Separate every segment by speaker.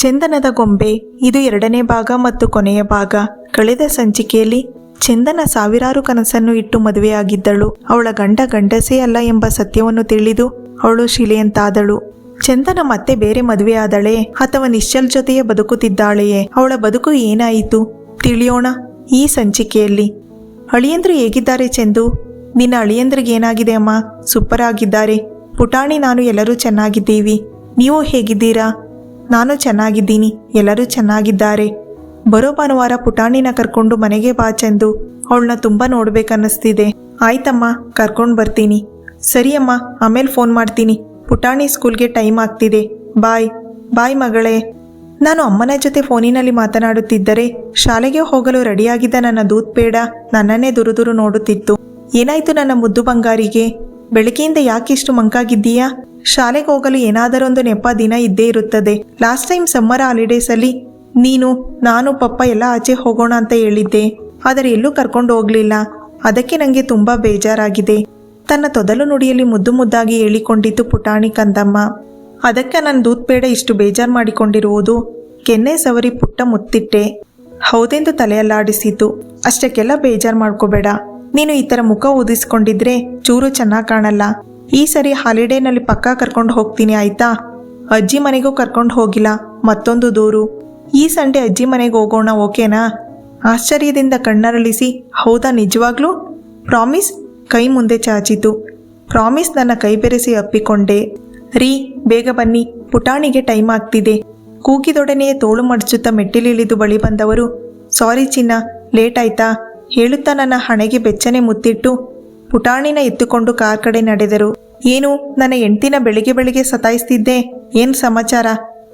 Speaker 1: ಚಂದನದ ಗೊಂಬೆ, ಇದು ಎರಡನೇ ಭಾಗ ಮತ್ತು ಕೊನೆಯ ಭಾಗ. ಕಳೆದ ಸಂಚಿಕೆಯಲ್ಲಿ ಚಂದನ ಸಾವಿರಾರು ಕನಸನ್ನು ಇಟ್ಟು ಮದುವೆಯಾಗಿದ್ದಳು. ಅವಳ ಗಂಡ ಗಂಡಸೇ ಅಲ್ಲ ಎಂಬ ಸತ್ಯವನ್ನು ತಿಳಿದು ಅವಳು ಶಿಲೆಯಂತಾದಳು. ಚಂದನ ಮತ್ತೆ ಬೇರೆ ಮದುವೆಯಾದಳೆ ಅಥವಾ ನಿಶ್ಚಲ್ ಜೊತೆಯೇ ಬದುಕುತ್ತಿದ್ದಾಳೆಯೇ? ಅವಳ ಬದುಕು ಏನಾಯಿತು? ತಿಳಿಯೋಣ ಈ ಸಂಚಿಕೆಯಲ್ಲಿ. ಅಳಿಯಂದ್ರು ಹೇಗಿದ್ದಾರೆ ಚೆಂದು? ನಿನ್ನ ಅಳಿಯಂದ್ರಿಗೆ ಏನಾಗಿದೆ ಅಮ್ಮ? ಸೂಪರ್ ಆಗಿದ್ದಾರೆ ಪುಟಾಣಿ, ನಾನು ಎಲ್ಲರೂ ಚೆನ್ನಾಗಿದ್ದೀವಿ. ನೀವು ಹೇಗಿದ್ದೀರಾ? ನಾನು ಚೆನ್ನಾಗಿದ್ದೀನಿ, ಎಲ್ಲರೂ ಚೆನ್ನಾಗಿದ್ದಾರೆ. ಬರೋ ಭಾನುವಾರ ಪುಟಾಣಿನ ಕರ್ಕೊಂಡು ಮನೆಗೆ ಬಾ ಚೆಂದು. ಅವಳನ್ನ ತುಂಬ ನೋಡ್ಬೇಕನ್ನಿಸ್ತಿದೆ. ಆಯ್ತಮ್ಮ, ಕರ್ಕೊಂಡು ಬರ್ತೀನಿ. ಸರಿಯಮ್ಮ ಆಮೇಲೆ ಫೋನ್ ಮಾಡ್ತೀನಿ. ಪುಟಾಣಿ ಸ್ಕೂಲ್ಗೆ ಟೈಮ್ ಆಗ್ತಿದೆ. ಬಾಯ್. ಬಾಯ್ ಮಗಳೇ. ನಾನು ಅಮ್ಮನ ಜೊತೆ ಫೋನಿನಲ್ಲಿ ಮಾತನಾಡುತ್ತಿದ್ದರೆ ಶಾಲೆಗೆ ಹೋಗಲು ರೆಡಿಯಾಗಿದ್ದ ನನ್ನ ದೂತ್ ಬೇಡ ನನ್ನನ್ನೇ ದುರುದುರು ನೋಡುತ್ತಿತ್ತು. ಏನಾಯ್ತು ನನ್ನ ಮುದ್ದು ಬಂಗಾರಿಗೆ? ಬೆಳಗ್ಗೆಯಿಂದ ಯಾಕಿಷ್ಟು ಮಂಕಾಗಿದ್ದೀಯಾ? ಶಾಲೆಗೆ ಹೋಗಲು ಏನಾದರೊಂದು ನೆಪ ದಿನ ಇದ್ದೇ ಇರುತ್ತದೆ. ಲಾಸ್ಟ್ ಟೈಮ್ ಸಮ್ಮರ್ ಹಾಲಿಡೇಸ್ ಅಲ್ಲಿ ನೀನು, ನಾನು, ಪಪ್ಪ ಎಲ್ಲ ಆಚೆ ಹೋಗೋಣ ಅಂತ ಹೇಳಿದ್ದೆ. ಆದರೆ ಎಲ್ಲೂ ಕರ್ಕೊಂಡು ಹೋಗ್ಲಿಲ್ಲ. ಅದಕ್ಕೆ ನನಗೆ ತುಂಬಾ ಬೇಜಾರಾಗಿದೆ. ತನ್ನ ತೊದಲು ನುಡಿಯಲ್ಲಿ ಮುದ್ದು ಮುದ್ದಾಗಿ ಹೇಳಿಕೊಂಡಿತ್ತು ಪುಟಾಣಿ ಕಂದಮ್ಮ. ಅದಕ್ಕೆ ನನ್ನ ದೂತ್ ಬೇಡ ಇಷ್ಟು ಬೇಜಾರು ಮಾಡಿಕೊಂಡಿರುವುದು? ಕೆನ್ನೆ ಸವರಿ ಪುಟ್ಟ ಮುತ್ತಿಟ್ಟೆ. ಹೌದೆಂದು ತಲೆಯಲ್ಲಾಡಿಸಿತು ಅಷ್ಟಕ್ಕೆಲ್ಲ ಬೇಜಾರು ಮಾಡ್ಕೋಬೇಡ. ನೀನು ಈ ಥರ ಮುಖ ಊದಿಸಿಕೊಂಡಿದ್ರೆ ಚೂರು ಚೆನ್ನಾಗಿ ಕಾಣಲ್ಲ. ಈ ಸರಿ ಹಾಲಿಡೇನಲ್ಲಿ ಪಕ್ಕಾ ಕರ್ಕೊಂಡು ಹೋಗ್ತೀನಿ ಆಯ್ತಾ? ಅಜ್ಜಿ ಮನೆಗೂ ಕರ್ಕೊಂಡು ಹೋಗಿಲ್ಲ. ಮತ್ತೊಂದು ದೂರು. ಈ ಸಂಡೆ ಅಜ್ಜಿ ಮನೆಗೆ ಹೋಗೋಣ, ಓಕೆನಾ? ಆಶ್ಚರ್ಯದಿಂದ ಕಣ್ಣರಳಿಸಿ, ಹೌದಾ ನಿಜವಾಗ್ಲೂ? ಪ್ರಾಮಿಸ್, ಕೈ ಮುಂದೆ ಚಾಚಿತು. ಪ್ರಾಮಿಸ್ ನನ್ನ ಕೈ ಬೆರೆಸಿ ಅಪ್ಪಿಕೊಂಡೆ. ರೀ, ಬೇಗ ಬನ್ನಿ. ಪುಟಾಣಿಗೆ ಟೈಮ್ ಆಗ್ತಿದೆ. ಕೂಗಿದೊಡನೆಯೇ ತೋಳು ಮಡಚುತ್ತಾ ಮೆಟ್ಟಿಲಿಳಿದು ಬಳಿ ಬಂದವರು, ಸಾರಿ ಚಿನ್ನ, ಲೇಟ್ ಆಯ್ತಾ? ಹೇಳುತ್ತಾ ನನ್ನ ಹಣೆಗೆ ಬೆಚ್ಚನೆ ಮುತ್ತಿಟ್ಟು ಪುಟಾಣಿನ ಎತ್ತುಕೊಂಡು ಕಾರ್ ಕಡೆ ನಡೆದರು. ಏನು, ನನ್ನ ಹೆಂಡ್ತಿನ ಬೆಳಿಗ್ಗೆ ಬೆಳಿಗ್ಗೆ ಸತಾಯಿಸ್ತಿದ್ದೆ? ಏನ್ ಸಮಾಚಾರ?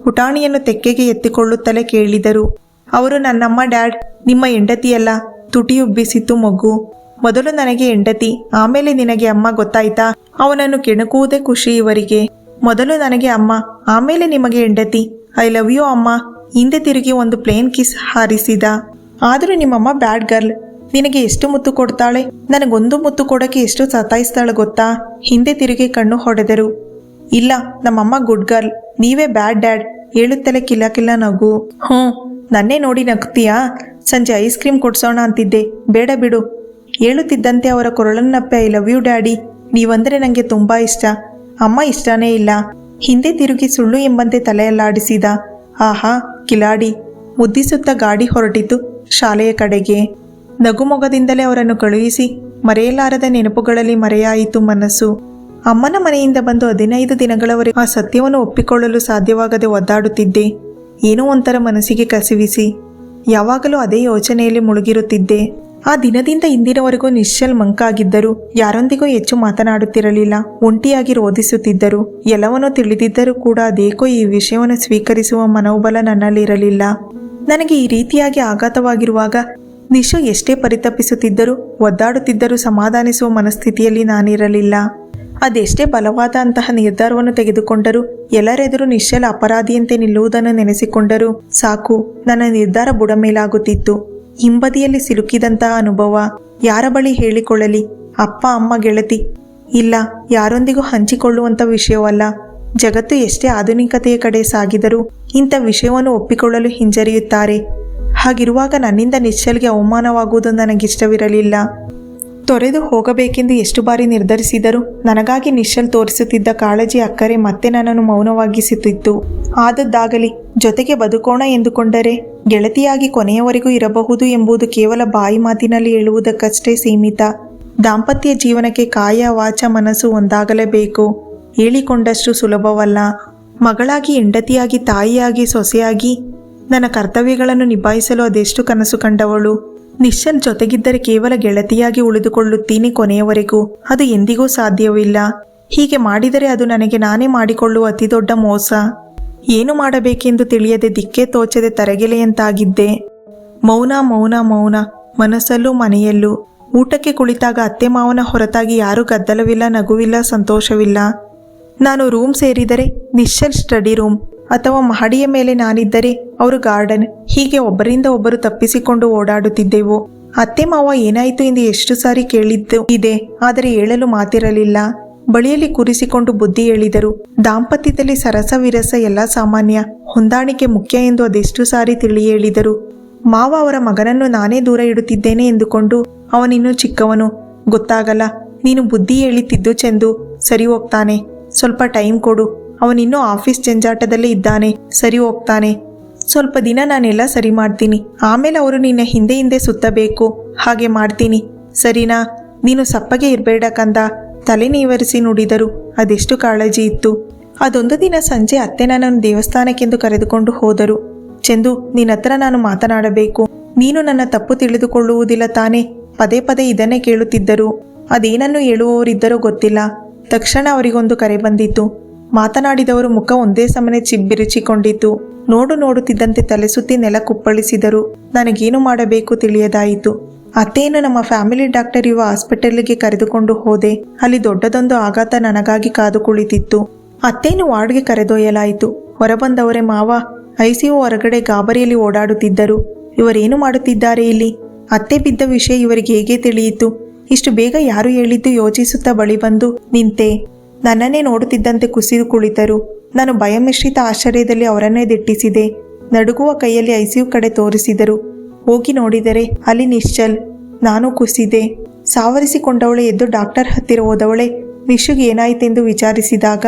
Speaker 1: ಪುಟಾಣಿಯನ್ನು ತೆಕ್ಕೆಗೆ ಎತ್ತಿಕೊಳ್ಳುತ್ತಲೇ ಕೇಳಿದರು. ಅವರು, ನನ್ನಮ್ಮ ಡ್ಯಾಡ್, ನಿಮ್ಮ ಹೆಂಡತಿಯಲ್ಲ. ತುಟಿಯುಬ್ಬಿಸಿತ್ತು ಮಗು. ಮೊದಲು ನನಗೆ ಹೆಂಡತಿ, ಆಮೇಲೆ ನಿನಗೆ ಅಮ್ಮ ಗೊತ್ತಾಯ್ತಾ? ಅವನನ್ನು ಕೆಣಕುವುದೇ ಖುಷಿ ಇವರಿಗೆ. ಮೊದಲು ನನಗೆ ಅಮ್ಮ, ಆಮೇಲೆ ನಿಮಗೆ ಹೆಂಡತಿ. ಐ ಲವ್ ಯು ಅಮ್ಮ. ಹಿಂದೆ ತಿರುಗಿ ಒಂದು ಪ್ಲೇನ್ ಕಿಸ್ ಹಾರಿಸಿದ. ಆದರೂ ನಿಮ್ಮಮ್ಮ ಬ್ಯಾಡ್ ಗರ್ಲ್. ನಿನಗೆ ಎಷ್ಟು ಮುತ್ತು ಕೊಡ್ತಾಳೆ? ನನಗೊಂದು ಮುತ್ತು ಕೊಡಕ್ಕೆ ಎಷ್ಟು ಸತಾಯಿಸ್ತಾಳೆ ಗೊತ್ತಾ? ಹಿಂದೆ ತಿರುಗಿ ಕಣ್ಣು ಹೊಡೆದರು. ಇಲ್ಲ, ನಮ್ಮಮ್ಮ ಗುಡ್ ಗರ್ಲ್ ನೀವೇ ಬ್ಯಾಡ್ ಡ್ಯಾಡ್ ಹೇಳುತ್ತಲೇ ಕಿಲ್ಲ ಕಿಲ್ಲ ನಗು. ಹ್ಞೂ, ನನ್ನೇ ನೋಡಿ ನಗ್ತೀಯಾ? ಸಂಜೆ ಐಸ್ ಕ್ರೀಮ್ ಕೊಡ್ಸೋಣ ಅಂತಿದ್ದೆ. ಬೇಡ ಬಿಡು. ಹೇಳುತ್ತಿದ್ದಂತೆ ಅವರ ಕೊರಳನ್ನಪ್ಪೆ ಐ ಲವ್ ಯು ಡ್ಯಾಡಿ ನೀವಂದ್ರೆ ನನಗೆ ತುಂಬಾ ಇಷ್ಟ. ಅಮ್ಮ ಇಷ್ಟನೇ ಇಲ್ಲ. ಹಿಂದೆ ತಿರುಗಿ ಸುಳ್ಳು ಎಂಬಂತೆ ತಲೆಯಲ್ಲಾಡಿಸಿದ. ಆಹಾ, ಕಿಲಾಡಿ. ಮುದ್ದಿಸುತ್ತಾ ಗಾಡಿ ಹೊರಟಿತು ಶಾಲೆಯ ಕಡೆಗೆ. ನಗುಮೊಗದಿಂದಲೇ ಅವರನ್ನು ಕಳುಹಿಸಿ ಮರೆಯಲಾರದ ನೆನಪುಗಳಲ್ಲಿ ಮರೆಯಾಯಿತು ಮನಸ್ಸು. ಅಮ್ಮನ ಮನೆಯಿಂದ ಬಂದು ಹದಿನೈದು ದಿನಗಳವರೆಗೆ ಆ ಸತ್ಯವನ್ನು ಒಪ್ಪಿಕೊಳ್ಳಲು ಸಾಧ್ಯವಾಗದೆ ಒದ್ದಾಡುತ್ತಿದ್ದೆ. ಏನೋ ಒಂಥರ ಮನಸ್ಸಿಗೆ ಕಸಿವಿಸಿ. ಯಾವಾಗಲೂ ಅದೇ ಯೋಚನೆಯಲ್ಲಿ ಮುಳುಗಿರುತ್ತಿದ್ದೆ. ಆ ದಿನದಿಂದ ಇಂದಿನವರೆಗೂ ನಿಶ್ಚಲ್ ಮಂಕಾಗಿದ್ದರು ಯಾರೊಂದಿಗೂ ಹೆಚ್ಚು ಮಾತನಾಡುತ್ತಿರಲಿಲ್ಲ. ಒಂಟಿಯಾಗಿ ರೋಧಿಸುತ್ತಿದ್ದರು. ಎಲ್ಲವನ್ನೂ ತಿಳಿದಿದ್ದರೂ ಕೂಡ ಅದೇಕೋ ಈ ವಿಷಯವನ್ನು ಸ್ವೀಕರಿಸುವ ಮನೋಬಲ ನನ್ನಲ್ಲಿರಲಿಲ್ಲ. ನನಗೆ ಈ ರೀತಿಯಾಗಿ ಆಘಾತವಾಗಿರುವಾಗ ನಿಶು ಎಷ್ಟೇ ಪರಿತಪಿಸುತ್ತಿದ್ದರೂ, ಒದ್ದಾಡುತ್ತಿದ್ದರೂ ಸಮಾಧಾನಿಸುವ ಮನಸ್ಥಿತಿಯಲ್ಲಿ ನಾನಿರಲಿಲ್ಲ. ಅದೆಷ್ಟೇ ಬಲವಾದ ಅಂತಹ ನಿರ್ಧಾರವನ್ನು ತೆಗೆದುಕೊಂಡರೂ, ಎಲ್ಲರೆದುರು ನಿಶ್ಚಲ ಅಪರಾಧಿಯಂತೆ ನಿಲ್ಲುವುದನ್ನು ನೆನೆಸಿಕೊಂಡರೂ ಸಾಕು, ನನ್ನ ನಿರ್ಧಾರ ಬುಡಮೇಲಾಗುತ್ತಿತ್ತು. ಹಿಂಬದಿಯಲ್ಲಿ ಸಿಲುಕಿದಂತಹ ಅನುಭವ, ಯಾರ ಬಳಿ ಹೇಳಿಕೊಳ್ಳಲಿ, ಅಪ್ಪ, ಅಮ್ಮ, ಗೆಳತಿ? ಇಲ್ಲ, ಯಾರೊಂದಿಗೂ ಹಂಚಿಕೊಳ್ಳುವಂಥ ವಿಷಯವಲ್ಲ. ಜಗತ್ತು ಎಷ್ಟೇ ಆಧುನಿಕತೆಯ ಕಡೆ ಸಾಗಿದರೂ ಇಂಥ ವಿಷಯವನ್ನು ಒಪ್ಪಿಕೊಳ್ಳಲು ಹಿಂಜರಿಯುತ್ತಾರೆ. ಹಾಗಿರುವಾಗ ನನ್ನಿಂದ ನಿಶ್ಚಲ್ಗೆ ಅವಮಾನವಾಗುವುದು ನನಗಿಷ್ಟವಿರಲಿಲ್ಲ. ತೊರೆದು ಹೋಗಬೇಕೆಂದು ಎಷ್ಟು ಬಾರಿ ನಿರ್ಧರಿಸಿದರೂ ನನಗಾಗಿ ನಿಶ್ಚಲ್ ತೋರಿಸುತ್ತಿದ್ದ ಕಾಳಜಿ ಅಕ್ಕರೆ ಮತ್ತೆ ನನ್ನನ್ನು ಮೌನವಾಗಿಸುತ್ತಿತ್ತು ಆದದ್ದಾಗಲಿ ಜೊತೆಗೆ ಬದುಕೋಣ ಎಂದುಕೊಂಡರೆ ಗೆಳತಿಯಾಗಿ ಕೊನೆಯವರೆಗೂ ಇರಬಹುದು ಎಂಬುದು ಕೇವಲ ಬಾಯಿ ಮಾತಿನಲ್ಲಿ ಹೇಳುವುದಕ್ಕಷ್ಟೇ ಸೀಮಿತ. ದಾಂಪತ್ಯ ಜೀವನಕ್ಕೆ ಕಾಯ ವಾಚ ಮನಸ್ಸು ಒಂದಾಗಲೇಬೇಕು. ಹೇಳಿಕೊಂಡಷ್ಟು ಸುಲಭವಲ್ಲ. ಮಗಳಾಗಿ, ಹೆಂಡತಿಯಾಗಿ, ತಾಯಿಯಾಗಿ, ಸೊಸೆಯಾಗಿ ನನ್ನ ಕರ್ತವ್ಯಗಳನ್ನು ನಿಭಾಯಿಸಲು ಅದೆಷ್ಟು ಕನಸು ಕಂಡವಳು? ನಿಶ್ಚಲ್ ಜೊತೆಗಿದ್ದರೆ ಕೇವಲ ಗೆಳತಿಯಾಗಿ ಉಳಿದುಕೊಳ್ಳುತ್ತೀನಿ ಕೊನೆಯವರೆಗೂ. ಅದು ಎಂದಿಗೂ ಸಾಧ್ಯವಿಲ್ಲ. ಹೀಗೆ ಮಾಡಿದರೆ ಅದು ನನಗೆ ನಾನೇ ಮಾಡಿಕೊಳ್ಳುವ ಅತಿದೊಡ್ಡ ಮೋಸ. ಏನು ಮಾಡಬೇಕೆಂದು ತಿಳಿಯದೆ ದಿಕ್ಕೆ ತೋಚದೆ ತರಗೆಲೆಯಂತಾಗಿದ್ದೆ. ಮೌನ ಮೌನ ಮೌನ, ಮನಸ್ಸಲ್ಲೂ ಮನೆಯಲ್ಲೂ. ಊಟಕ್ಕೆ ಕುಳಿತಾಗ ಅತ್ತೆ ಮಾವನ ಹೊರತಾಗಿ ಯಾರೂ ಗದ್ದಲವಿಲ್ಲ, ನಗುವಿಲ್ಲ, ಸಂತೋಷವಿಲ್ಲ. ನಾನು ರೂಮ್ ಸೇರಿದರೆ ನಿಶ್ಚಲ್ ಸ್ಟಡಿ ರೂಮ್. ಅಥವಾ ಮಹಡಿಯ ಮೇಲೆ ನಾನಿದ್ದರೆ ಅವರು ಗಾರ್ಡನ್, ಹೀಗೆ ಒಬ್ಬರಿಂದ ಒಬ್ಬರು ತಪ್ಪಿಸಿಕೊಂಡು ಓಡಾಡುತ್ತಿದ್ದೆವು. ಅತ್ತೆ ಮಾವ ಏನಾಯಿತು ಎಂದು ಎಷ್ಟು ಸಾರಿ ಕೇಳಿದ್ದು ಇದೆ, ಆದರೆ ಹೇಳಲು ಮಾತಿರಲಿಲ್ಲ. ಬಳಿಯಲ್ಲಿ ಕೂರಿಸಿಕೊಂಡು ಬುದ್ಧಿ ಹೇಳಿದರು, ದಾಂಪತ್ಯದಲ್ಲಿ ಸರಸ ವಿರಸ ಎಲ್ಲ ಸಾಮಾನ್ಯ, ಹೊಂದಾಣಿಕೆ ಮುಖ್ಯ ಎಂದು ಅದೆಷ್ಟು ಸಾರಿ ತಿಳಿ ಹೇಳಿದರು. ಮಾವ ಅವರ ಮಗನನ್ನು ನಾನೇ ದೂರ ಇಡುತ್ತಿದ್ದೇನೆ ಎಂದುಕೊಂಡು ಅವನಿನ್ನು ಚಿಕ್ಕವನು. ಗೊತ್ತಾಗಲ್ಲ, ನೀನು ಬುದ್ಧಿ ಹೇಳಿತಿದ್ದು ಚೆಂದು, ಸರಿ ಹೋಗ್ತಾನೆ. ಸ್ವಲ್ಪ ಟೈಮ್ ಕೊಡು. ಅವನಿನ್ನೂ ಆಫೀಸ್ ಜಂಜಾಟದಲ್ಲೇ ಇದ್ದಾನೆ, ಸರಿ ಹೋಗ್ತಾನೆ. ಸ್ವಲ್ಪ ದಿನ ನಾನೆಲ್ಲ ಸರಿ ಮಾಡ್ತೀನಿ. ಆಮೇಲೆ ಅವರು ನಿನ್ನ ಹಿಂದೆ ಹಿಂದೆ ಸುತ್ತಬೇಕು. ಹಾಗೆ ಮಾಡ್ತೀನಿ. ಸರಿನಾ? ನೀನು ಸಪ್ಪಗೆ ಇರಬೇಡ ಕಂದ. ತಲೆ ನೀವರಿಸಿ ನುಡಿದರು. ಅದೆಷ್ಟು ಕಾಳಜಿ ಇತ್ತು. ಅದೊಂದು ದಿನ ಸಂಜೆ ಅತ್ತೆ ನನ್ನನ್ನು ದೇವಸ್ಥಾನಕ್ಕೆಂದು ಕರೆದುಕೊಂಡು ಹೋದರು. ಚಂದು, ನಿನ್ನ ಹತ್ರ ನಾನು ಮಾತನಾಡಬೇಕು. ನೀನು ನನ್ನ ತಪ್ಪು ತಿಳಿದುಕೊಳ್ಳುವುದಿಲ್ಲ ತಾನೇ. ಪದೇ ಪದೇ ಇದನ್ನೇ ಕೇಳುತ್ತಿದ್ದರು. ಅದೇನನ್ನು ಹೇಳುವವರಿದ್ದರೋ ಗೊತ್ತಿಲ್ಲ. ತಕ್ಷಣ ಅವರಿಗೊಂದು ಕರೆ ಬಂದಿತ್ತು. ಮಾತನಾಡಿದವರು ಮುಖ ಒಂದೇ ಸಮನೆ ಚಿಬ್ಬಿರಿಚಿಕೊಂಡಿತು ನೋಡು ನೋಡುತ್ತಿದ್ದಂತೆ ತಲೆ ಸುತ್ತಿ ನೆಲ ಕುಪ್ಪಳಿಸಿದರು. ನನಗೇನು ಮಾಡಬೇಕು ತಿಳಿಯದಾಯಿತು. ಅತ್ತೇನು ನಮ್ಮ ಫ್ಯಾಮಿಲಿ ಡಾಕ್ಟರ್ ಇವ ಹಾಸ್ಪಿಟಲ್ಗೆ ಕರೆದುಕೊಂಡು ಹೋದೆ. ಅಲ್ಲಿ ದೊಡ್ಡದೊಂದು ಆಘಾತ ನನಗಾಗಿ ಕಾದು ಕುಳಿತಿತ್ತು ಅತ್ತೇನು ವಾರ್ಡ್ಗೆ ಕರೆದೊಯ್ಯಲಾಯಿತು. ಹೊರಬಂದವರೇ ಮಾವ, ಐಸಿಯು ಹೊರಗಡೆ ಗಾಬರಿಯಲ್ಲಿ ಓಡಾಡುತ್ತಿದ್ದರು. ಇವರೇನು ಮಾಡುತ್ತಿದ್ದಾರೆ ಇಲ್ಲಿ? ಅತ್ತೆ ಬಿದ್ದ ವಿಷಯ ಇವರಿಗೆ ಹೇಗೆ ತಿಳಿಯಿತು? ಇಷ್ಟು ಬೇಗ ಯಾರು ಹೇಳಿದ್ದು ಯೋಚಿಸುತ್ತಾ ಬಳಿ ಬಂದು ನಿಂತೆ. ನನ್ನನ್ನೇ ನೋಡುತ್ತಿದ್ದಂತೆ ಕುಸಿದು ಕುಳಿತರು. ನಾನು ಭಯಮಿಶ್ರಿತ ಆಶ್ಚರ್ಯದಲ್ಲಿ ಅವರನ್ನೇ ದಿಟ್ಟಿಸಿದೆ. ನಡುಗುವ ಕೈಯಲ್ಲಿ ಐಸಿಯು ಕಡೆ ತೋರಿಸಿದರು. ಹೋಗಿ ನೋಡಿದರೆ ಅಲ್ಲಿ ನಿಶ್ಚಲ್. ನಾನು ಕುಸಿದೆ. ಸಾವರಿಸಿಕೊಂಡವಳೆ ಎದ್ದು ಡಾಕ್ಟರ್ ಹತ್ತಿರ ಹೋದವಳೆ. ನಿಶುಗೆ ಏನಾಯಿತೆಂದು ವಿಚಾರಿಸಿದಾಗ,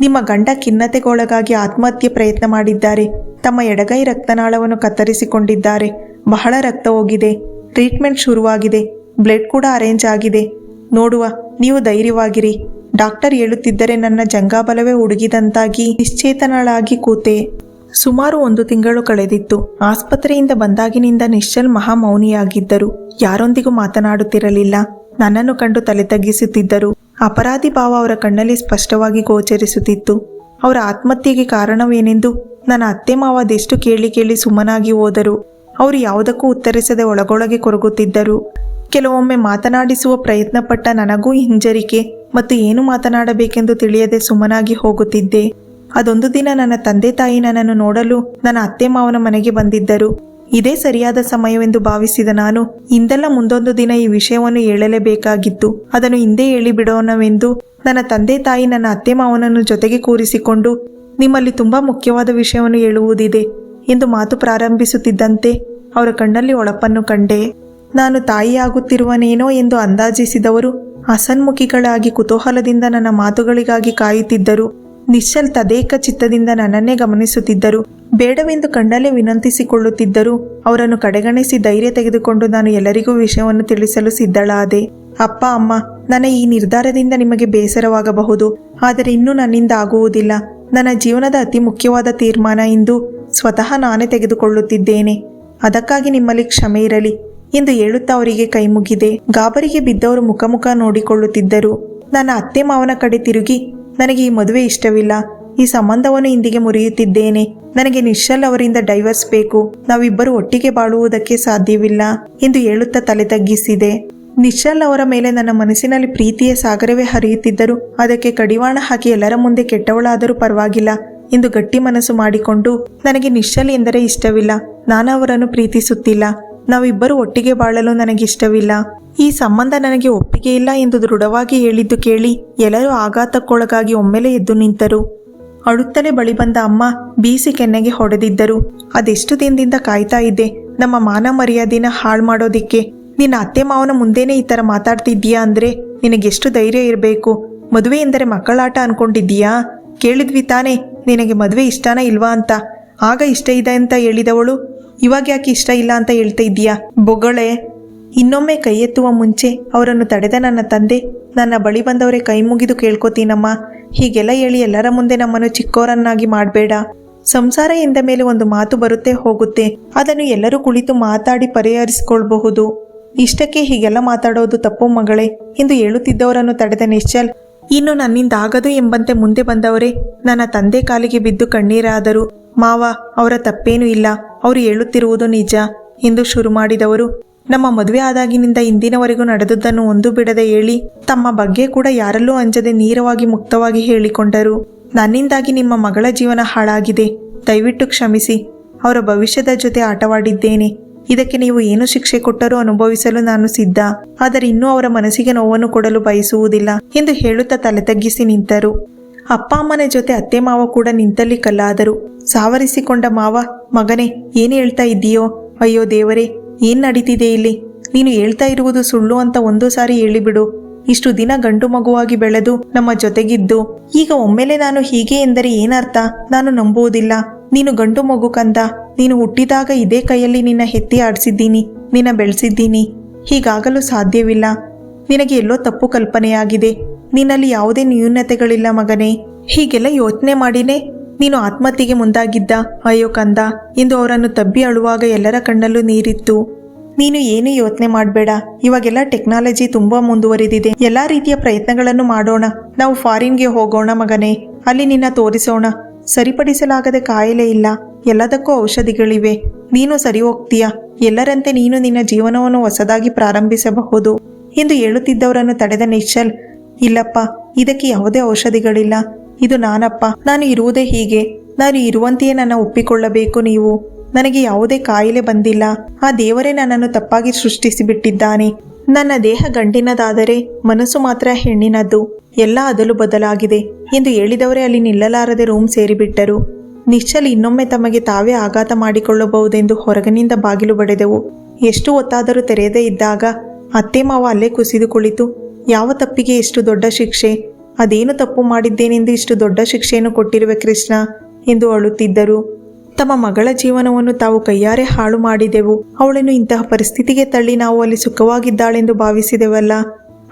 Speaker 1: ನಿಮ್ಮ ಗಂಡ ಖಿನ್ನತೆಗೊಳಗಾಗಿ ಆತ್ಮಹತ್ಯೆ ಪ್ರಯತ್ನ ಮಾಡಿದ್ದಾರೆ. ತಮ್ಮ ಎಡಗೈ ರಕ್ತನಾಳವನ್ನು ಕತ್ತರಿಸಿಕೊಂಡಿದ್ದಾರೆ. ಬಹಳ ರಕ್ತ ಹೋಗಿದೆ. ಟ್ರೀಟ್ಮೆಂಟ್ ಶುರುವಾಗಿದೆ. ಬ್ಲಡ್ ಕೂಡ ಅರೇಂಜ್ ಆಗಿದೆ. ನೋಡುವ, ನೀವು ಧೈರ್ಯವಾಗಿರಿ. ಡಾಕ್ಟರ್ ಹೇಳುತ್ತಿದ್ದರೆ ನನ್ನ ಜಂಗಾಬಲವೇ ಹುಡುಗಿದಂತಾಗಿ ನಿಶ್ಚೇತನಳಾಗಿ ಕೂತೆ. ಸುಮಾರು ಒಂದು ತಿಂಗಳು ಕಳೆದಿತ್ತು. ಆಸ್ಪತ್ರೆಯಿಂದ ಬಂದಾಗಿನಿಂದ ನಿಶ್ಚಲ್ ಮಹಾಮೌನಿಯಾಗಿದ್ದರು. ಯಾರೊಂದಿಗೂ ಮಾತನಾಡುತ್ತಿರಲಿಲ್ಲ. ನನ್ನನ್ನು ಕಂಡು ತಲೆ ತಗ್ಗಿಸುತ್ತಿದ್ದರು. ಅಪರಾಧಿ ಭಾವ ಅವರ ಕಣ್ಣಲ್ಲಿ ಸ್ಪಷ್ಟವಾಗಿ ಗೋಚರಿಸುತ್ತಿತ್ತು. ಅವರ ಆತ್ಮಹತ್ಯೆಗೆ ಕಾರಣವೇನೆಂದು ನನ್ನ ಅತ್ತೆ ಮಾವದೆಷ್ಟು ಕೇಳಿ ಕೇಳಿ ಸುಮ್ಮನಾಗಿ ಹೋದರು. ಅವರು ಯಾವುದಕ್ಕೂ ಉತ್ತರಿಸದೆ ಒಳಗೊಳಗೆ ಕೊರಗುತ್ತಿದ್ದರು. ಕೆಲವೊಮ್ಮೆ ಮಾತನಾಡಿಸುವ ಪ್ರಯತ್ನಪಟ್ಟ ನನಗೂ ಹಿಂಜರಿಕೆ ಮತ್ತು ಏನು ಮಾತನಾಡಬೇಕೆಂದು ತಿಳಿಯದೆ ಸುಮ್ಮನಾಗಿ ಹೋಗುತ್ತಿದ್ದೆ. ಅದೊಂದು ದಿನ ನನ್ನ ತಂದೆ ತಾಯಿ ನನ್ನನ್ನು ನೋಡಲು ನನ್ನ ಅತ್ತೆ ಮಾವನ ಮನೆಗೆ ಬಂದಿದ್ದರು. ಇದೇ ಸರಿಯಾದ ಸಮಯವೆಂದು ಭಾವಿಸಿದ ನಾನು ಇಂದೆಲ್ಲ ಮುಂದೊಂದು ದಿನ ಈ ವಿಷಯವನ್ನು ಹೇಳಲೇಬೇಕಾಗಿತ್ತು. ಅದನ್ನು ಹಿಂದೆ ಹೇಳಿಬಿಡೋಣವೆಂದು ನನ್ನ ತಂದೆ ತಾಯಿ ನನ್ನ ಅತ್ತೆ ಮಾವನನ್ನು ಜೊತೆಗೆ ಕೂರಿಸಿಕೊಂಡು, ನಿಮ್ಮಲ್ಲಿ ತುಂಬಾ ಮುಖ್ಯವಾದ ವಿಷಯವನ್ನು ಹೇಳುವುದಿದೆ ಎಂದು ಮಾತು ಪ್ರಾರಂಭಿಸುತ್ತಿದ್ದಂತೆ ಅವರ ಕಣ್ಣಲ್ಲಿ ಒಳಪನ್ನು ಕಂಡೆ. ನಾನು ತಾಯಿಯಾಗುತ್ತಿರುವನೇನೋ ಎಂದು ಅಂದಾಜಿಸಿದವರು ಅಸನ್ಮುಖಿಗಳಾಗಿ ಕುತೂಹಲದಿಂದ ನನ್ನ ಮಾತುಗಳಿಗಾಗಿ ಕಾಯುತ್ತಿದ್ದರು. ನಿಶ್ಚಲ್ ತದೇಕ ಚಿತ್ತದಿಂದ ನನ್ನನ್ನೇ ಗಮನಿಸುತ್ತಿದ್ದರು. ಬೇಡವೆಂದು ಕಣ್ಣಲ್ಲೇ ವಿನಂತಿಸಿಕೊಳ್ಳುತ್ತಿದ್ದರು. ಅವರನ್ನು ಕಡೆಗಣಿಸಿ ಧೈರ್ಯ ತೆಗೆದುಕೊಂಡು ನಾನು ಎಲ್ಲರಿಗೂ ವಿಷಯವನ್ನು ತಿಳಿಸಲು ಸಿದ್ಧಳಾದೆ. ಅಪ್ಪ, ಅಮ್ಮ, ನನ್ನ ಈ ನಿರ್ಧಾರದಿಂದ ನಿಮಗೆ ಬೇಸರವಾಗಬಹುದು. ಆದರೆ ಇನ್ನೂ ನನ್ನಿಂದ ಆಗುವುದಿಲ್ಲ. ನನ್ನ ಜೀವನದ ಅತಿ ಮುಖ್ಯವಾದ ತೀರ್ಮಾನ ಇಂದು ಸ್ವತಃ ನಾನೇ ತೆಗೆದುಕೊಳ್ಳುತ್ತಿದ್ದೇನೆ. ಅದಕ್ಕಾಗಿ ನಿಮ್ಮಲ್ಲಿ ಕ್ಷಮೆ ಇರಲಿ. ಎಂದು ಹೇಳುತ್ತಾ ಅವರಿಗೆ ಕೈ ಮುಗಿದೆ. ಗಾಬರಿಗೆ ಬಿದ್ದವರು ಮುಖಮುಖ ಮುಖ ನೋಡಿಕೊಳ್ಳುತ್ತಿದ್ದರು. ನನ್ನ ಅತ್ತೆ ಮಾವನ ಕಡೆ ತಿರುಗಿ, ನನಗೆ ಈ ಮದುವೆ ಇಷ್ಟವಿಲ್ಲ. ಈ ಸಂಬಂಧವನ್ನು ಇಂದಿಗೆ ಮುರಿಯುತ್ತಿದ್ದೇನೆ. ನನಗೆ ನಿಶ್ಚಲ್ ಅವರಿಂದ ಡೈವರ್ಸ್ ಬೇಕು. ನಾವಿಬ್ಬರು ಒಟ್ಟಿಗೆ ಬಾಳುವುದಕ್ಕೆ ಸಾಧ್ಯವಿಲ್ಲ ಎಂದು ಹೇಳುತ್ತಾ ತಲೆ ತಗ್ಗಿಸಿದೆ. ನಿಶ್ಚಲ್ ಅವರ ಮೇಲೆ ನನ್ನ ಮನಸ್ಸಿನಲ್ಲಿ ಪ್ರೀತಿಯ ಸಾಗರವೇ ಹರಿಯುತ್ತಿದ್ದರು ಅದಕ್ಕೆ ಕಡಿವಾಣ ಹಾಕಿ ಎಲ್ಲರ ಮುಂದೆ ಕೆಟ್ಟವಳಾದರೂ ಪರವಾಗಿಲ್ಲ ಎಂದು ಗಟ್ಟಿ ಮನಸ್ಸು ಮಾಡಿಕೊಂಡು, ನನಗೆ ನಿಶ್ಚಲ್ ಎಂದರೆ ಇಷ್ಟವಿಲ್ಲ. ನಾನು ಅವರನ್ನು ಪ್ರೀತಿಸುತ್ತಿಲ್ಲ. ನಾವಿಬ್ಬರು ಒಟ್ಟಿಗೆ ಬಾಳಲು ನನಗಿಷ್ಟವಿಲ್ಲ. ಈ ಸಂಬಂಧ ನನಗೆ ಒಪ್ಪಿಗೆ ಇಲ್ಲ ಎಂದು ದೃಢವಾಗಿ ಹೇಳಿದ್ದು ಕೇಳಿ ಎಲ್ಲರೂ ಆಘಾತಕ್ಕೊಳಗಾಗಿ ಒಮ್ಮೆಲೆ ಎದ್ದು ನಿಂತರು. ಅಳುತ್ತಲೇ ಬಳಿ ಬಂದ ಅಮ್ಮ ಬೀಸಿ ಕೆನ್ನೆಗೆ ಹೊಡೆದಿದ್ದರು. ಅದೆಷ್ಟು ದಿನದಿಂದ ಕಾಯ್ತಾ ಇದ್ದೆ. ನಮ್ಮ ಮಾನ ಮರ್ಯಾದೆನ ಹಾಳು ಮಾಡೋದಿಕ್ಕೆ. ನಿನ್ನ ಅತ್ತೆ ಮಾವನ ಮುಂದೇನೆ ಈ ಥರ ಮಾತಾಡ್ತಿದ್ದೀಯಾ ಅಂದ್ರೆ ನಿನಗೆಷ್ಟು ಧೈರ್ಯ ಇರಬೇಕು. ಮದುವೆ ಎಂದರೆ ಮಕ್ಕಳಾಟ ಅನ್ಕೊಂಡಿದ್ದೀಯಾ? ಕೇಳಿದ್ವಿ ತಾನೇ. ನಿನಗೆ ಮದುವೆ ಇಷ್ಟಾನ ಇಲ್ವಾ ಅಂತ. ಆಗ ಇಷ್ಟ ಇದೆ ಅಂತ ಹೇಳಿದವಳು ಇವಾಗ ಯಾಕೆ ಇಷ್ಟ ಇಲ್ಲ ಅಂತ ಹೇಳ್ತಾ ಇದ್ದೀಯಾ? ಬೊಗಳೆ, ಇನ್ನೊಮ್ಮೆ ಕೈ ಎತ್ತುವ ಮುಂಚೆ ಅವರನ್ನು ತಡೆದ ನನ್ನ ತಂದೆ. ನನ್ನ ಬಳಿ ಬಂದವರೇ ಕೈ ಮುಗಿದು ಕೇಳ್ಕೊತೀನಮ್ಮ. ಹೀಗೆಲ್ಲ ಹೇಳಿ ಎಲ್ಲರ ಮುಂದೆ ನಮ್ಮನ್ನು ಚಿಕ್ಕೋರನ್ನಾಗಿ ಮಾಡಬೇಡ. ಸಂಸಾರ ಎಂದ ಮೇಲೆ ಒಂದು ಮಾತು ಬರುತ್ತೆ, ಹೋಗುತ್ತೆ. ಅದನ್ನು ಎಲ್ಲರೂ ಕುಳಿತು ಮಾತಾಡಿ ಪರಿಹರಿಸಿಕೊಳ್ಬಹುದು. ಇಷ್ಟಕ್ಕೆ ಹೀಗೆಲ್ಲ ಮಾತಾಡೋದು ತಪ್ಪು ಮಗಳೇ. ಎಂದು ಹೇಳುತ್ತಿದ್ದವರನ್ನು ತಡೆದ ನಿಶ್ಚಲ್, ಇನ್ನು ನನ್ನಿಂದ ಆಗದು ಎಂಬಂತೆ ಮುಂದೆ ಬಂದವರೇ. ನನ್ನ ತಂದೆ ಕಾಲಿಗೆ ಬಿದ್ದು ಕಣ್ಣೀರಾದರು. ಮಾವ, ಅವರ ತಪ್ಪೇನೂ ಇಲ್ಲ. ಅವರು ಹೇಳುತ್ತಿರುವುದು ನಿಜ. ಎಂದು ಶುರು ಮಾಡಿದವರು ನಮ್ಮ ಮದುವೆ ಆದಾಗಿನಿಂದ ಇಂದಿನವರೆಗೂ ನಡೆದುದನ್ನು ಒಂದು ಬಿಡದೆ ಹೇಳಿ ತಮ್ಮ ಬಗ್ಗೆ ಕೂಡ ಯಾರಲ್ಲೂ ಅಂಜದೆ ನೇರವಾಗಿ ಮುಕ್ತವಾಗಿ ಹೇಳಿಕೊಂಡರು. ನನ್ನಿಂದಾಗಿ ನಿಮ್ಮ ಮಗಳ ಜೀವನ ಹಾಳಾಗಿದೆ. ದಯವಿಟ್ಟು ಕ್ಷಮಿಸಿ. ಅವರ ಭವಿಷ್ಯದ ಜೊತೆ ಆಟವಾಡಿದ್ದೇನೆ. ಇದಕ್ಕೆ ನೀವು ಏನು ಶಿಕ್ಷೆ ಕೊಟ್ಟರೂ ಅನುಭವಿಸಲು ನಾನು ಸಿದ್ಧ. ಆದರೆ ಇನ್ನೂ ಅವರ ಮನಸ್ಸಿಗೆ ನೋವನ್ನು ಕೊಡಲು ಬಯಸುವುದಿಲ್ಲ ಎಂದು ಹೇಳುತ್ತಾ ತಲೆ ತಗ್ಗಿಸಿ ನಿಂತರು. ಅಪ್ಪ ಅಮ್ಮನ ಜೊತೆ ಅತ್ತೆ ಮಾವ ಕೂಡ ನಿಂತಲ್ಲಿ ಕಲ್ಲಾದರು. ಸಾವರಿಸಿಕೊಂಡ ಮಾವ, ಮಗನೇ, ಏನು ಹೇಳ್ತಾ ಇದ್ದೀಯೋ? ಅಯ್ಯೋ ದೇವರೇ, ಏನು ನಡೀತಿದೆ ಇಲ್ಲಿ? ನೀನು ಹೇಳ್ತಾ ಇರುವುದು ಸುಳ್ಳು ಅಂತ ಒಂದು ಸಾರಿ ಹೇಳಿಬಿಡು. ಇಷ್ಟು ದಿನ ಗಂಡು ಮಗುವಾಗಿ ಬೆಳೆದು ನಮ್ಮ ಜೊತೆಗಿದ್ದು, ಈಗ ಒಮ್ಮೆಲೆ ನಾನು ಹೀಗೆ ಎಂದರೆ ಏನರ್ಥ? ನಾನು ನಂಬುವುದಿಲ್ಲ. ನೀನು ಗಂಡು ಮಗು ಕಂದ. ನೀನು ಹುಟ್ಟಿದಾಗ ಇದೇ ಕೈಯಲ್ಲಿ ನಿನ್ನ ಹೆತ್ತಿ ಆಡಿಸಿದ್ದೀನಿ, ನಿನ್ನ ಬೆಳೆಸಿದ್ದೀನಿ. ಹೀಗಾಗಲು ಸಾಧ್ಯವಿಲ್ಲ. ನಿನಗೆ ಎಲ್ಲೋ ತಪ್ಪು ಕಲ್ಪನೆಯಾಗಿದೆ. ನಿನ್ನಲ್ಲಿ ಯಾವುದೇ ನ್ಯೂನತೆಗಳಿಲ್ಲ ಮಗನೇ. ಹೀಗೆಲ್ಲ ಯೋಚನೆ ಮಾಡಿನೇ ನೀನು ಆತ್ಮಹತ್ಯೆಗೆ ಮುಂದಾಗಿದ್ದ. ಅಯ್ಯೋ ಕಂದ ಎಂದು ಅವರನ್ನು ತಬ್ಬಿ ಅಳುವಾಗ ಎಲ್ಲರ ಕಣ್ಣಲ್ಲೂ ನೀರಿತ್ತು. ನೀನು ಏನೂ ಯೋಚನೆ ಮಾಡಬೇಡ. ಇವಾಗೆಲ್ಲ ಟೆಕ್ನಾಲಜಿ ತುಂಬಾ ಮುಂದುವರಿದಿದೆ. ಎಲ್ಲಾ ರೀತಿಯ ಪ್ರಯತ್ನಗಳನ್ನು ಮಾಡೋಣ. ನಾವು ಫಾರಿನ್ಗೆ ಹೋಗೋಣ ಮಗನೇ. ಅಲ್ಲಿ ನಿನ್ನ ತೋರಿಸೋಣ. ಸರಿಪಡಿಸಲಾಗದ ಕಾಯಿಲೆ ಇಲ್ಲ. ಎಲ್ಲದಕ್ಕೂ ಔಷಧಿಗಳಿವೆ. ನೀನು ಸರಿ ಹೋಗ್ತೀಯ. ಎಲ್ಲರಂತೆ ನೀನು ನಿನ್ನ ಜೀವನವನ್ನು ಹೊಸದಾಗಿ ಪ್ರಾರಂಭಿಸಬಹುದು. ಎಂದು ಹೇಳುತ್ತಿದ್ದವರನ್ನು ತಡೆದ ನಿಶ್ಚಲ್ ಇಲ್ಲಪ್ಪ, ಇದಕ್ಕೆ ಯಾವುದೇ ಔಷಧಿಗಳಿಲ್ಲ. ಇದು ನಾನಪ್ಪ, ನಾನು ಇರುವುದೇ ಹೀಗೆ. ನಾನು ಇರುವಂತೆಯೇ ನನ್ನ ಒಪ್ಪಿಕೊಳ್ಳಬೇಕು ನೀವು. ನನಗೆ ಯಾವುದೇ ಕಾಯಿಲೆ ಬಂದಿಲ್ಲ. ಆ ದೇವರೇ ನನ್ನನ್ನು ತಪ್ಪಾಗಿ ಸೃಷ್ಟಿಸಿಬಿಟ್ಟಿದ್ದಾನೆ. ನನ್ನ ದೇಹ ಗಂಡಿನದಾದರೆ ಮನಸ್ಸು ಮಾತ್ರ ಹೆಣ್ಣಿನದ್ದು. ಎಲ್ಲ ಅದಲು ಬದಲಾಗಿದೆ ಎಂದು ಹೇಳಿದವರೇ ಅಲ್ಲಿ ನಿಲ್ಲಲಾರದೆ ರೂಮ್ ಸೇರಿಬಿಟ್ಟರು. ನಿಶ್ಚಲ್ ಇನ್ನೊಮ್ಮೆ ತಮಗೆ ತಾವೇ ಆಘಾತ ಮಾಡಿಕೊಳ್ಳಬಹುದೆಂದು ಹೊರಗಿನಿಂದ ಬಾಗಿಲು ಬಡಿದೆವು. ಎಷ್ಟು ಹೊತ್ತಾದರೂ ತೆರೆಯದೇ ಇದ್ದಾಗ ಅತ್ತೆ ಮಾವ ಅಲ್ಲೇ ಕುಸಿದು ಕುಳಿತು ಯಾವ ತಪ್ಪಿಗೆ ಇಷ್ಟು ದೊಡ್ಡ ಶಿಕ್ಷೆ? ಅದೇನು ತಪ್ಪು ಮಾಡಿದ್ದೇನೆಂದು ಇಷ್ಟು ದೊಡ್ಡ ಶಿಕ್ಷೆಯನ್ನು ಕೊಟ್ಟಿರುವ ಕೃಷ್ಣ ಎಂದು ಅಳುತ್ತಿದ್ದರು. ತಮ್ಮ ಮಗಳ ಜೀವನವನ್ನು ತಾವು ಕೈಯಾರೆ ಹಾಳು ಮಾಡಿದೆವು. ಅವಳನ್ನು ಇಂತಹ ಪರಿಸ್ಥಿತಿಗೆ ತಳ್ಳಿ ನಾವು ಅಲ್ಲಿ ಸುಖವಾಗಿದ್ದಾಳೆಂದು ಭಾವಿಸಿದೆವಲ್ಲ.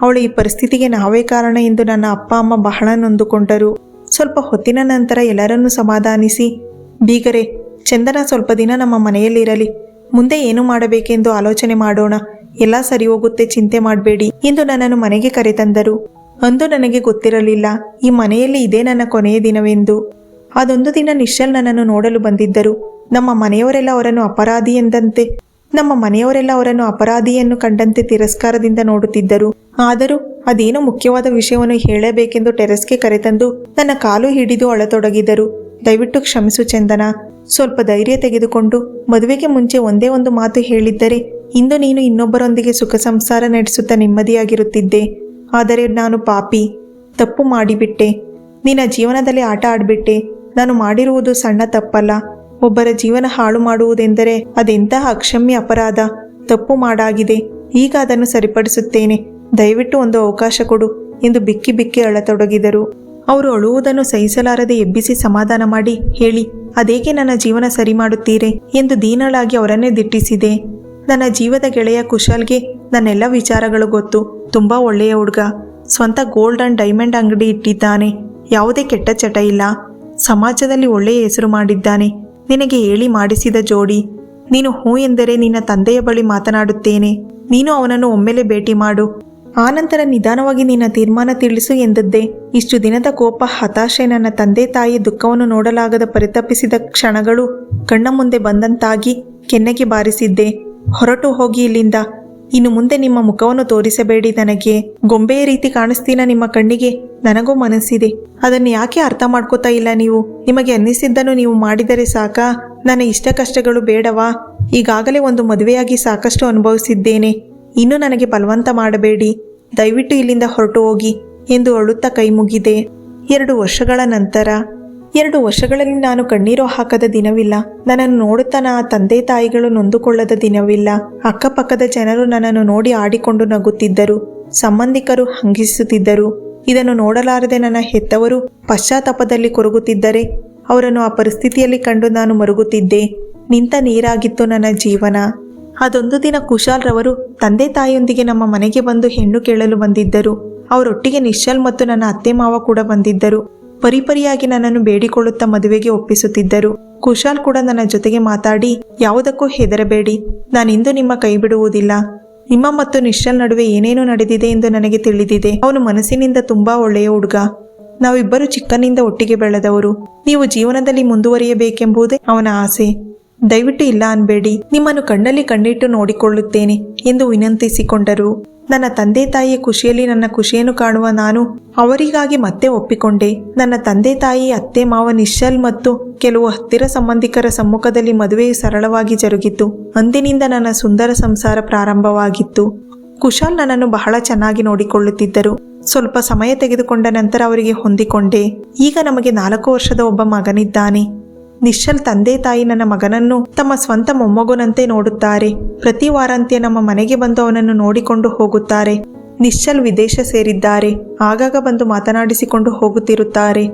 Speaker 1: ಅವಳ ಈ ಪರಿಸ್ಥಿತಿಗೆ ನಾವೇ ಕಾರಣ ಎಂದು ನನ್ನ ಅಪ್ಪ, ಅಮ್ಮ ಬಹಳ ನೊಂದುಕೊಂಡರು. ಸ್ವಲ್ಪ ಹೊತ್ತಿನ ನಂತರ ಎಲ್ಲರನ್ನೂ ಸಮಾಧಾನಿಸಿ, ಬೀಗರೆ, ಚಂದನ ಸ್ವಲ್ಪ ದಿನ ನಮ್ಮ ಮನೆಯಲ್ಲಿರಲಿ. ಮುಂದೆ ಏನು ಮಾಡಬೇಕೆಂದು ಆಲೋಚನೆ ಮಾಡೋಣ. ಎಲ್ಲ ಸರಿ ಹೋಗುತ್ತೆ, ಚಿಂತೆ ಮಾಡಬೇಡಿ ಎಂದು ನನ್ನನ್ನು ಮನೆಗೆ ಕರೆತಂದರು. ಅಂದು ನನಗೆ ಗೊತ್ತಿರಲಿಲ್ಲ, ಈ ಮನೆಯಲ್ಲಿ ಇದೇ ನನ್ನ ಕೊನೆಯ ದಿನವೆಂದು. ಅದೊಂದು ದಿನ ನಿಶ್ಚಲ್ ನನ್ನನ್ನು ನೋಡಲು ಬಂದಿದ್ದರು. ನಮ್ಮ ಮನೆಯವರೆಲ್ಲ ಅವರನ್ನು ಅಪರಾಧಿ ಎಂದಂತೆ, ನಮ್ಮ ಮನೆಯವರೆಲ್ಲ ಅವರನ್ನು ಅಪರಾಧಿಯನ್ನು ಕಂಡಂತೆ ತಿರಸ್ಕಾರದಿಂದ ನೋಡುತ್ತಿದ್ದರು. ಆದರೂ ಅದೇನೋ ಮುಖ್ಯವಾದ ವಿಷಯವನ್ನು ಹೇಳಬೇಕೆಂದು ಟೆರೆಸ್ಗೆ ಕರೆತಂದು ನನ್ನ ಕಾಲು ಹಿಡಿದು ಅಳತೊಡಗಿದರು. ದಯವಿಟ್ಟು ಕ್ಷಮಿಸು ಚಂದನ. ಸ್ವಲ್ಪ ಧೈರ್ಯ ತೆಗೆದುಕೊಂಡು ಮದುವೆಗೆ ಮುಂಚೆ ಒಂದೇ ಒಂದು ಮಾತು ಹೇಳಿದ್ದರೆ ಇಂದು ನೀನು ಇನ್ನೊಬ್ಬರೊಂದಿಗೆ ಸುಖ ಸಂಸಾರ ನಡೆಸುತ್ತಾ ನೆಮ್ಮದಿಯಾಗಿರುತ್ತಿದ್ದೆ. ಆದರೆ ನಾನು ಪಾಪಿ, ತಪ್ಪು ಮಾಡಿಬಿಟ್ಟೆ. ನಿನ್ನ ಜೀವನದಲ್ಲಿ ಆಟ ಆಡಿಬಿಟ್ಟೆ. ನಾನು ಮಾಡಿರುವುದು ಸಣ್ಣ ತಪ್ಪಲ್ಲ. ಒಬ್ಬರ ಜೀವನ ಹಾಳು ಮಾಡುವುದೆಂದರೆ ಅದೆಂತಹ ಅಕ್ಷಮ್ಯ ಅಪರಾಧ. ತಪ್ಪು ಮಾಡಾಗಿದೆ. ಈಗ ಅದನ್ನು ಸರಿಪಡಿಸುತ್ತೇನೆ. ದಯವಿಟ್ಟು ಒಂದು ಅವಕಾಶ ಕೊಡು ಎಂದು ಬಿಕ್ಕಿ ಬಿಕ್ಕಿ ಅಳತೊಡಗಿದರು. ಅವರು ಅಳುವುದನ್ನು ಸಹಿಸಲಾರದೆ ಎಬ್ಬಿಸಿ ಸಮಾಧಾನ ಮಾಡಿ, ಹೇಳಿ, ಅದೇಕೆ ನನ್ನ ಜೀವನ ಸರಿ ಮಾಡುತ್ತೀರೆ? ಎಂದು ದೀನಳಾಗಿ ಅವರನ್ನೇ ದಿಟ್ಟಿಸಿದೆ. ನನ್ನ ಜೀವದ ಗೆಳೆಯ ಕುಶಾಲ್ಗೆ ನನ್ನೆಲ್ಲ ವಿಚಾರಗಳು ಗೊತ್ತು. ತುಂಬ ಒಳ್ಳೆಯ ಹುಡುಗ. ಸ್ವಂತ ಗೋಲ್ಡ್ ಅಂಡ್ ಡೈಮಂಡ್ ಅಂಗಡಿ ಇಟ್ಟಿದ್ದಾನೆ. ಯಾವುದೇ ಕೆಟ್ಟ ಚಟ ಇಲ್ಲ. ಸಮಾಜದಲ್ಲಿ ಒಳ್ಳೆಯ ಹೆಸರು ಮಾಡಿದ್ದಾನೆ. ನಿನಗೆ ಹೇಳಿ ಮಾಡಿಸಿದ ಜೋಡಿ. ನೀನು ಹೂ ಎಂದರೆ ನಿನ್ನ ತಂದೆಯ ಬಳಿ ಮಾತನಾಡುತ್ತೇನೆ. ನೀನು ಅವನನ್ನು ಒಮ್ಮೆಲೆ ಭೇಟಿ ಮಾಡು. ಆನಂತರ ನಿಧಾನವಾಗಿ ನಿನ್ನ ತೀರ್ಮಾನ ತಿಳಿಸು ಎಂದದ್ದೇ ಇಷ್ಟು ದಿನದ ಕೋಪ, ಹತಾಶೆ ನನ್ನ ತಂದೆ ತಾಯಿ ದುಃಖವನ್ನು ನೋಡಲಾಗದ ಪರಿತಪಿಸಿದ ಕ್ಷಣಗಳು ಕಣ್ಣ ಮುಂದೆ ಬಂದಂತಾಗಿ ಕೆನ್ನೆಗೆ ಬಾರಿಸಿದ್ದೆ. ಹೊರಟು ಹೋಗಿ ಇಲ್ಲಿಂದ. ಇನ್ನು ಮುಂದೆ ನಿಮ್ಮ ಮುಖವನ್ನು ತೋರಿಸಬೇಡಿ ನನಗೆ. ಗೊಂಬೆಯ ರೀತಿ ಕಾಣಿಸ್ತೀನ ನಿಮ್ಮ ಕಣ್ಣಿಗೆ? ನನಗೂ ಮನಸ್ಸಿದೆ. ಅದನ್ನು ಯಾಕೆ ಅರ್ಥ ಮಾಡ್ಕೋತಾ ಇಲ್ಲ ನೀವು? ನಿಮಗೆ ಅನ್ನಿಸಿದ್ದನ್ನು ನೀವು ಮಾಡಿದರೆ ಸಾಕಾ? ನನ್ನ ಇಷ್ಟ ಕಷ್ಟಗಳು ಬೇಡವಾ? ಈಗಾಗಲೇ ಒಂದು ಮದುವೆಯಾಗಿ ಸಾಕಷ್ಟು ಅನುಭವಿಸಿದ್ದೇನೆ. ಇನ್ನು ನನಗೆ ಬಲವಂತ ಮಾಡಬೇಡಿ. ದಯವಿಟ್ಟು ಇಲ್ಲಿಂದ ಹೊರಟು ಹೋಗಿ ಎಂದು ಅಳುತ್ತಾ ಕೈ ಮುಗಿದೆ. ಎರಡು ವರ್ಷಗಳ ನಂತರ ಎರಡು ವರ್ಷಗಳಲ್ಲಿ ನಾನು ಕಣ್ಣೀರು ಹಾಕದ ದಿನವಿಲ್ಲ. ನನ್ನನ್ನು ನೋಡುತ್ತಾ ಆ ತಂದೆ ತಾಯಿಗಳು ನೊಂದುಕೊಳ್ಳದ ದಿನವಿಲ್ಲ. ಅಕ್ಕಪಕ್ಕದ ಜನರು ನನ್ನನ್ನು ನೋಡಿ ಆಡಿಕೊಂಡು ನಗುತ್ತಿದ್ದರು. ಸಂಬಂಧಿಕರು ಹಂಗಿಸುತ್ತಿದ್ದರು. ಇದನ್ನು ನೋಡಲಾರದೆ ನನ್ನ ಹೆತ್ತವರು ಪಶ್ಚಾತ್ತಾಪದಲ್ಲಿ ಕೊರಗುತ್ತಿದ್ದರೆ ಅವರನ್ನು ಆ ಪರಿಸ್ಥಿತಿಯಲ್ಲಿ ಕಂಡು ನಾನು ಮರುಗುತ್ತಿದ್ದೆ. ನಿಂತ ನೀರಾಗಿತ್ತು ನನ್ನ ಜೀವನ. ಅದೊಂದು ದಿನ ಕುಶಾಲ್ರವರು ತಂದೆ ತಾಯಿಯೊಂದಿಗೆ ನಮ್ಮ ಮನೆಗೆ ಬಂದು ಹೆಣ್ಣು ಕೇಳಲು ಬಂದಿದ್ದರು. ಅವರೊಟ್ಟಿಗೆ ನಿಶ್ಚಲ್ ಮತ್ತು ನನ್ನ ಅತ್ತೆ ಮಾವ ಕೂಡ ಬಂದಿದ್ದರು. ಪರಿಪರಿಯಾಗಿ ನನ್ನನ್ನು ಬೇಡಿಕೊಳ್ಳುತ್ತಾ ಮದುವೆಗೆ ಒಪ್ಪಿಸುತ್ತಿದ್ದರು. ಕುಶಾಲ್ ಕೂಡ ನನ್ನ ಜೊತೆಗೆ ಮಾತಾಡಿ, ಯಾವುದಕ್ಕೂ ಹೆದರಬೇಡಿ. ನಾನಿಂದು ನಿಮ್ಮ ಕೈ ಬಿಡುವುದಿಲ್ಲ ನಿಮ್ಮ ಮತ್ತು ನಿಶ್ಚಲ್ ನಡುವೆ ಏನೇನು ನಡೆದಿದೆ ಎಂದು ನನಗೆ ತಿಳಿದಿದೆ. ಅವನು ಮನಸ್ಸಿನಿಂದ ತುಂಬಾ ಒಳ್ಳೆಯ ಹುಡುಗ. ನಾವಿಬ್ಬರು ಚಿಕ್ಕನಿಂದ ಒಟ್ಟಿಗೆ ಬೆಳೆದವರು. ನೀವು ಜೀವನದಲ್ಲಿ ಮುಂದುವರಿಯಬೇಕೆಂಬುದೇ ಅವನ ಆಸೆ. ದಯವಿಟ್ಟು ಇಲ್ಲ ಅನ್ಬೇಡಿ. ನಿಮ್ಮನ್ನು ಕಣ್ಣಲ್ಲಿ ಕಣ್ಣಿಟ್ಟು ನೋಡಿಕೊಳ್ಳುತ್ತೇನೆ ಎಂದು ವಿನಂತಿಸಿಕೊಂಡರು. ನನ್ನ ತಂದೆ ತಾಯಿಯ ಖುಷಿಯಲ್ಲಿ ನನ್ನ ಖುಷಿಯನ್ನು ಕಾಣುವ ನಾನು ಅವರಿಗಾಗಿ ಮತ್ತೆ ಒಪ್ಪಿಕೊಂಡೆ. ನನ್ನ ತಂದೆ ತಾಯಿ, ಅತ್ತೆ, ಮಾವ ನಿಶ್ಚಲ್ ಮತ್ತು ಕೆಲವು ಹತ್ತಿರ ಸಂಬಂಧಿಕರ ಸಮ್ಮುಖದಲ್ಲಿ ಮದುವೆ ಸರಳವಾಗಿ ಜರುಗಿತು. ಅಂದಿನಿಂದ ನನ್ನ ಸುಂದರ ಸಂಸಾರ ಪ್ರಾರಂಭವಾಗಿತ್ತು. ಕುಶಾಲ್ ನನ್ನನ್ನು ಬಹಳ ಚೆನ್ನಾಗಿ ನೋಡಿಕೊಳ್ಳುತ್ತಿದ್ದರು. ಸ್ವಲ್ಪ ಸಮಯ ತೆಗೆದುಕೊಂಡ ನಂತರ ಅವರಿಗೆ ಹೊಂದಿಕೊಂಡೆ. ಈಗ ನಮಗೆ ನಾಲ್ಕು ವರ್ಷದ ಒಬ್ಬ ಮಗನಿದ್ದಾನೆ. ನಿಶ್ಚಲ್ ತಂದೆ ತಾಯಿ ನನ್ನ ಮಗನನ್ನು ತಮ್ಮ ಸ್ವಂತ ಮೊಮ್ಮಗನಂತೆ ನೋಡುತ್ತಾರೆ. ಪ್ರತಿ ವಾರಾಂತ್ಯ ನಮ್ಮ ಮನೆಗೆ ಬಂದು ಅವನನ್ನು ನೋಡಿಕೊಂಡು ಹೋಗುತ್ತಾರೆ. ನಿಶ್ಚಲ್ ವಿದೇಶ ಸೇರಿದ್ದಾರೆ. ಆಗಾಗ ಬಂದು ಮಾತನಾಡಿಸಿಕೊಂಡು ಹೋಗುತ್ತಿರುತ್ತಾರೆ.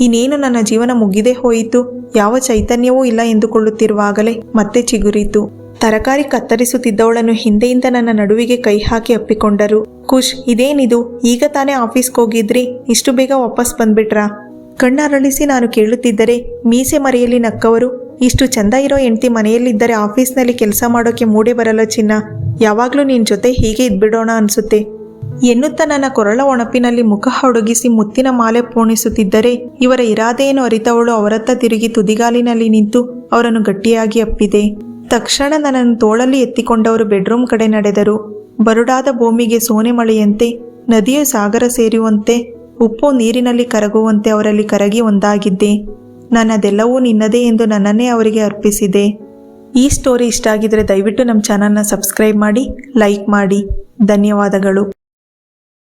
Speaker 1: ಇನ್ನೇನು ನನ್ನ ಜೀವನ ಮುಗಿದೇ ಹೋಯಿತು. ಯಾವ ಚೈತನ್ಯವೂ ಇಲ್ಲ ಎಂದುಕೊಳ್ಳುತ್ತಿರುವಾಗಲೇ ಮತ್ತೆ ಚಿಗುರಿತು. ತರಕಾರಿ ಕತ್ತರಿಸುತ್ತಿದ್ದವಳನ್ನು ಹಿಂದೆಯಿಂದ ನನ್ನ ನಡುವಿಗೆ ಕೈ ಹಾಕಿ ಅಪ್ಪಿಕೊಂಡರು. ಖುಷ್, ಇದೇನಿದು? ಈಗ ತಾನೇ ಆಫೀಸ್ಗೆ ಹೋಗಿದ್ರಿ? ಇಷ್ಟು ಬೇಗ ವಾಪಸ್ ಬಂದ್ಬಿಟ್ರಾ? ಕಣ್ಣರಳಿಸಿ ನಾನು ಕೇಳುತ್ತಿದ್ದರೆ ಮೀಸೆ ಮರೆಯಲ್ಲಿ ನಕ್ಕವರು. ಇಷ್ಟು ಚಂದ ಇರೋ ಹೆಂಡತಿ ಮನೆಯಲ್ಲಿದ್ದರೆ ಆಫೀಸ್ನಲ್ಲಿ ಕೆಲಸ ಮಾಡೋಕೆ ಮೂಡೆ ಬರಲ್ಲ ಚಿನ್ನ. ಯಾವಾಗಲೂ ನಿನ್ನ ಜೊತೆ ಹೀಗೆ ಇದ್ಬಿಡೋಣ ಅನಿಸುತ್ತೆ. ಎನ್ನುತ್ತಾ ನನ್ನ ಕೊರಳ ಒಣಪಿನಲ್ಲಿ ಮುಖ ಹೊಡಗಿಸಿ ಮುತ್ತಿನ ಮಾಲೆ ಪೋಣಿಸುತ್ತಿದ್ದರೆ ಇವರ ಇರಾದೆಯನ್ನು ಅರಿತವಳು ಅವರತ್ತ ತಿರುಗಿ ತುದಿಗಾಲಿನಲ್ಲಿ ನಿಂತು ಅವರನ್ನು ಗಟ್ಟಿಯಾಗಿ ಅಪ್ಪಿದೆ. ತಕ್ಷಣ ನನ್ನನ್ನು ತೋಳಲ್ಲಿ ಎತ್ತಿಕೊಂಡವರು ಬೆಡ್ರೂಮ್ ಕಡೆ ನಡೆದರು. ಬರುಡಾದ ಭೂಮಿಗೆ ಸೋನೆ ಮಳೆಯಂತೆ, ನದಿಯು ಸಾಗರ ಸೇರುವಂತೆ ಉಪ್ಪು ನೀರಿನಲ್ಲಿ ಕರಗುವಂತೆ ಅವರಲ್ಲಿ ಕರಗಿ ಒಂದಾಗಿದ್ದೆ. ನನ್ನದೆಲ್ಲವೂ ನಿನ್ನದೇ ಎಂದು ನನ್ನನ್ನೇ ಅವರಿಗೆ ಅರ್ಪಿಸಿದೆ. ಈ ಸ್ಟೋರಿ ಇಷ್ಟ ಆಗಿದ್ರೆ ದಯವಿಟ್ಟು ನಮ್ಮ ಚಾನಲ್ನ ಸಬ್ಸ್ಕ್ರೈಬ್ ಮಾಡಿ ಲೈಕ್ ಮಾಡಿ. ಧನ್ಯವಾದಗಳು.